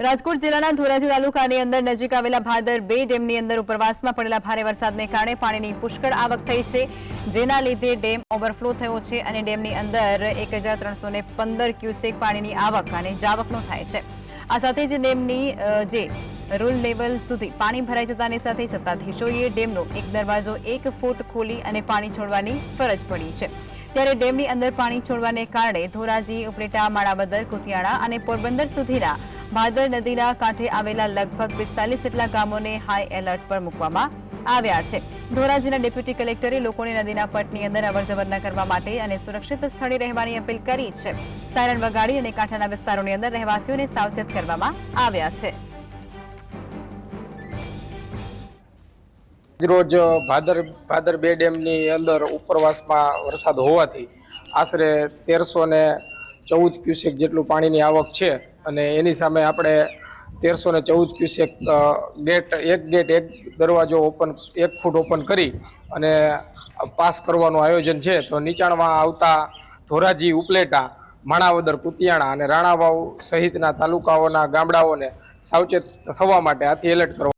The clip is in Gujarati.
રાજકોટ જિલ્લાના ધોરાજી તાલુકાની અંદર નજીક આવેલા ભાદર બે ડેમની અંદર ઉપરવાસમાં પડેલા ભારે વરસાદને કારણે પાણીની પુષ્કળ આવક થઈ છે, જેના લીધે ડેમ ઓવરફ્લો થયો છે અને ડેમની અંદર એક ક્યુસેક પાણીની આવક અને જાવકનો થાય છે. આ સાથે જ ડેમની જે રૂલ લેવલ સુધી પાણી ભરાઈ જતાની સાથે સત્તાધીશોએ ડેમનો એક દરવાજો એક ફૂટ ખોલી અને પાણી છોડવાની ફરજ પડી છે. ત્યારે ડેમની અંદર પાણી છોડવાને કારણે ધોરાજી, ઉપલેટા, માણાવદર, કુતિયાણા અને પોરબંદર સુધીના ભાદર નદીના કાંઠે આવેલા લગભગ પિસ્તાલીસ જેટલા ગામોને હાઈ એલર્ટ પર મૂકવામાં આવ્યા છે. ધોરાજીના ડેપ્યુટી કલેક્ટરે લોકોને નદીના પટની અંદર અવરજવર કરવા માટે અને સુરક્ષિત સ્થળે રહેવાની અપીલ કરી છે. સાયરન વગાડી અને કાંઠાના વિસ્તારોની અંદર રહેવાસીઓને સાવચેત કરવામાં આવ્યા છે. રોજ ભાદર ભાદર બે ડેમની અંદર ઉપરવાસમાં વરસાદ હોવાથી આશરે તેરસો ને ચૌદ ક્યુસેક જેટલું પાણીની આવક છે. અને એની સામે આપણે તેરસો ને ચૌદ ક્યુસેક ગેટ એક ગેટ એક દરવાજો ઓપન એક ફૂટ ઓપન કરી અને પાસ કરવાનું આયોજન છે. તો નીચાણમાં આવતા ધોરાજી, ઉપલેટા, માણાવદર, કુતિયાણા અને રાણાવાવ સહિતના તાલુકાઓના ગામડાઓને સાવચેત થવા માટે આથી એલર્ટ કરવા